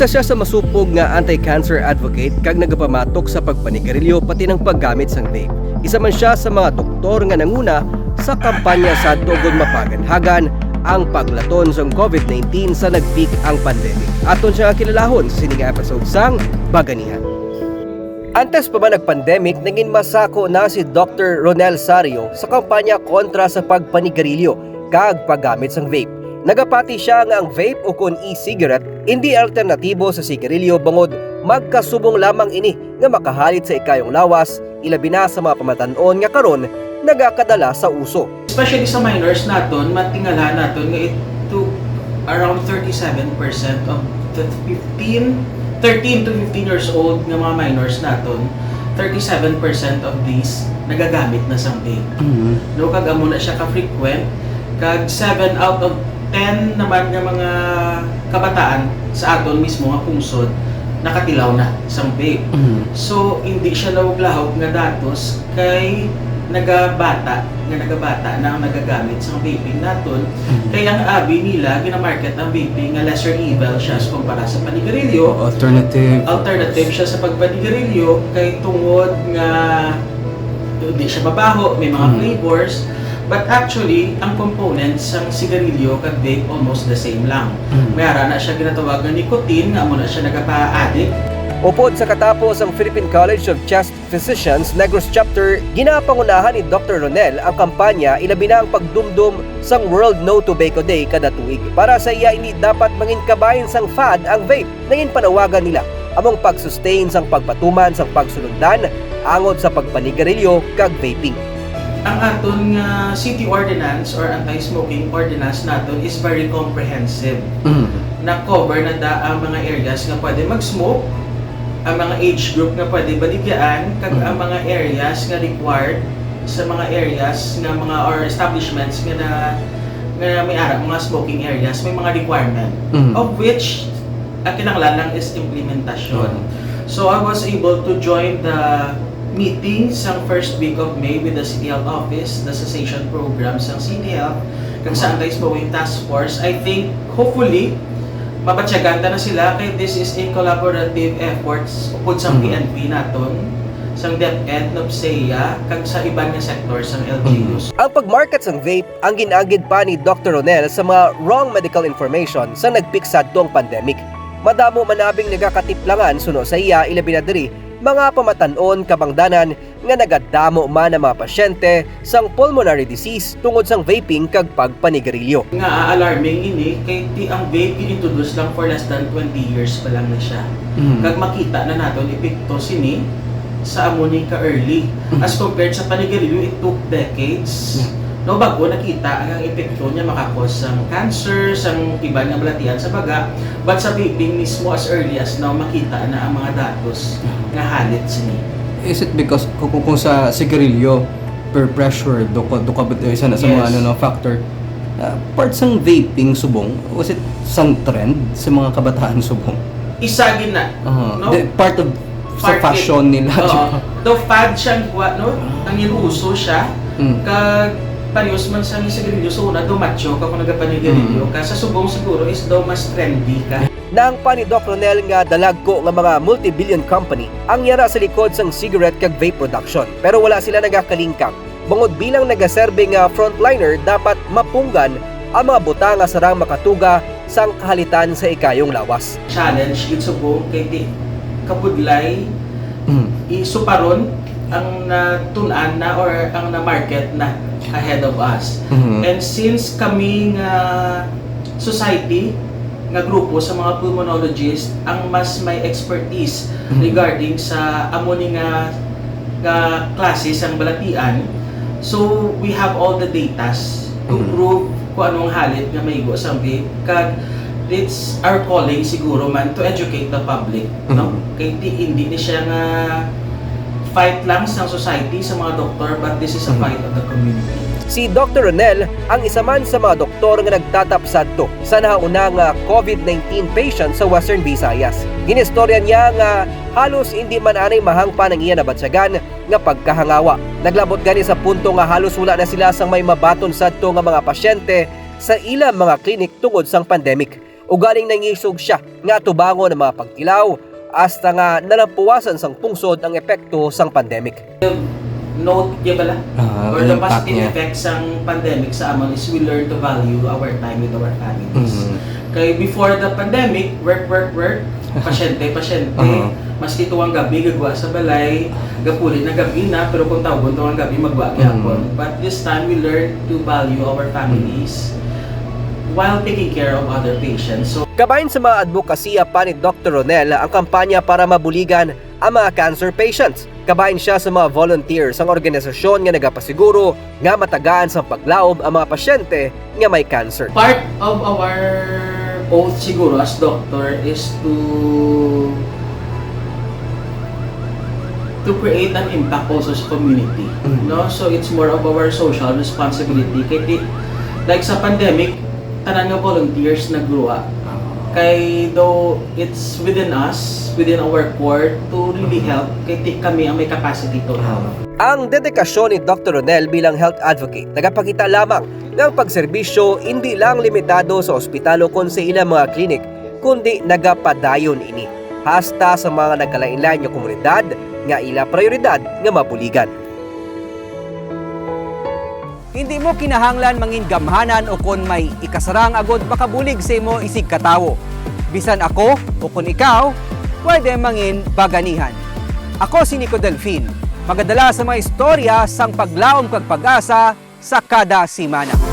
Isa siya sa masupog nga anti-cancer advocate kag nagapamatok sa pagpanigarilyo pati ng paggamit sang vape. Isa man siya sa mga doktor nga nanguna sa kampanya sa Tugod Mapaganhagan ang paglaton sa COVID-19 sa nag-peak ang pandemic. Aton siya nga kilalahon sa sining episode sang Baganihan. Antes pa ba nag-pandemic, naging masako na si Dr. Ronel Sario sa kampanya kontra sa pagpanigarilyo kag paggamit sang vape. Nagapati siya nga ang vape o kun e-cigarette hindi alternatibo sa sigarilyo bangod magkasubong lamang ini nga makahalit sa ikayong lawas ilabi na sa mga pamatanon nga karon nagakadala sa uso. Especially sa minors naton, matingala naton nga it took around 37% of the 15, 13 to 15 years old nga mga minors naton, 37% of these nagagamit na sang vape. No, kag amo na siya ka-frequent, kag 7 out of 10 naman nga mga kabataan sa aton mismo nga pungsod nakatilaw na sang vape. So, hindi siya lawag-lahog nga datos kay nagabata, nga nagabata na ang nagagamit sa vaping naton. Kaya ang abi nila, ginamarket ang vaping nga lesser evil siya sa kumpara sa panigarilyo. Alternative. Alternative siya sa pagpanigarilyo kay tungod nga hindi siya mabaho, may mga Mhm. flavors. But actually, ang components ng sigarilyo kag vape almost the same lang. Mhm. Mayara na siya ginatawag nga nicotine, nga mo na siya nagapa-addict. Upod sa katapos ang Philippine College of Chest Physicians Negros Chapter, ginapangunahan ni Dr. Ronel ang kampanya ilabi na ang pagdumdum sang World No Tobacco Day kada tuig. Para sa iya ini dapat mangin kabayan sang fad ang vape. Nangin panawagan nila among pag-sustain sang pagpatuman sang pagsulundan angod sa pagpanigarilyo kag vaping. Ang aton nga city ordinance or anti-smoking ordinance naton is very comprehensive. Na cover na da ang mga areas nga pwede mag-smoke, ang mga age group nga pwede baligyan, kag ang mga areas nga required sa mga areas nga mga or establishments nga na nga may ara mga smoking areas may mga requirement Mhm. of which ang kinanglan lang is implementasyon. So I was able to join the meeting sa first week of May with the City Health Office, the cessation program sa City Health, kag sa Anti-Smoking Task Force. I think, hopefully, mapatsaganda na sila kay this is a collaborative efforts upod sa. PNP naton sang DepEd, NOPSEA, kag sa iban nga sector sang LGUs. Ang pagmarket sang vape ang ginagid pa ni Dr. Ronel sa mga wrong medical information sa nagpiksad tuong pandemic. Madamo manabing nagakatiplangan suno sa iya ilabi na diri mga pamatanon kabangdanan nga nagadamo man ang mga pasyente sang pulmonary disease tungod sang vaping kag pagpanigarilyo. Nga alarming ini kay ti ang vape introduce lang for less than 20 years pa lang na siya. Kag makita na naton epekto sini sa amo ni ka early as compared sa panigarilyo it took decades no bago nakita ang epekto niya makakos sang cancer sang iba nga balatian sa baga but sa vaping mismo as early as now makita na ang mga datos nga halit sini Is it because kung, kung, sa sigarilyo, per pressure, duka, duka ba isa na sa mga Yes. ano, no, factor, uh, part sang vaping subong, was it sang trend sa mga kabataan subong? isagin na Uh, No? the, part of sa Part fashion nila. Oo. Though fad siyang kuha, no? Ang inuuso siya, Mm. kag parehas man sa sigarilyo so una do macho ka kung nagapanigarilyo Mm. ka sa subong siguro is daw mas trendy ka Nang pa ni Doc Ronel nga dalagko nga mga multi-billion company ang yara sa likod sang cigarette kag vape production pero wala sila nagakalingkang. Bungod bilang nagaserbe nga frontliner dapat mapunggan ang mga butang nga sarang makatuga sang kahalitan sa ikayong lawas. challenge yun subong kay di kapudlay Mm. isuparon ang natunan na or ang na-market na ahead of us. Mhm. And since kami nga society nga grupo sa mga pulmonologist ang mas may expertise Mhm. regarding sa amo ni nga nga klase sang balatian so we have all the datas to Mhm. prove kung anong halit nga maigo sa vape kag it's our calling siguro man to educate the public no Mhm. kay di, hindi ni siya nga fight lang sa society sa mga doktor but this is a Mhm. fight of the community Si Dr. Ronel ang isa man sa mga doktor nga nagtatapsad to sa nauna nga COVID-19 patient sa Western Visayas. Ginistorya niya nga halos hindi man anay mahangpa ng iya nabatsagan nga pagkahangawa. Naglabot gani sa punto nga halos wala na sila sang may mabaton sadto nga mga pasyente sa ilang mga klinik tungod sang pandemic. Ugaling nangisog siya nga tubango ng mga pagkilaw hasta nga nalampuwasan sang pungsod ang epekto sang pandemic. Note niya bala? Ah, Or the positive niya. effects ng pandemic sa amon is we learn to value our time with our families. Mhm. Kay before the pandemic, work, work, work, pasyente, pasyente. Uh-huh. Maski tuwang gabi, gagwa sa balay, gapulit na gabi na, pero kung tawag tuwang gabi, magwa gyapon. Mhm. But this time, we learn to value our families while taking care of other patients. So, Kabahin sa mga advokasya pa ni Dr. Ronel ang kampanya para mabuligan ang mga cancer patients. Kabahin siya sa mga volunteers ang organisasyon nga nagapasiguro nga matagaan sa paglaom ang mga pasyente nga may cancer. part of our oath siguro as doctor is to to create an impact also sa community Mhm. no so it's more of our social responsibility kay di, like sa pandemic tanan nga volunteers nagruwa kay though it's within us within our core to really help kay di kami ang may capacity to help. Ang dedikasyon ni Dr. Ronel bilang health advocate nagapakita lamang ng pagserbisyo hindi lang limitado sa ospitalo kon sa ilang mga klinik, kundi nagapadayon ini. Hasta sa mga nagkalain-lain nga komunidad nga ila prioridad nga mabuligan. Hindi mo kinahanglan mangin gamhanan o kon may ikasarang agod makabulig sa imo isig katawo. Bisan ako o kon ikaw, pwede mangin baganihan. Ako si Nico Delfin, magadala sa mga istorya sang paglaom kag pag-asa sa kada simana.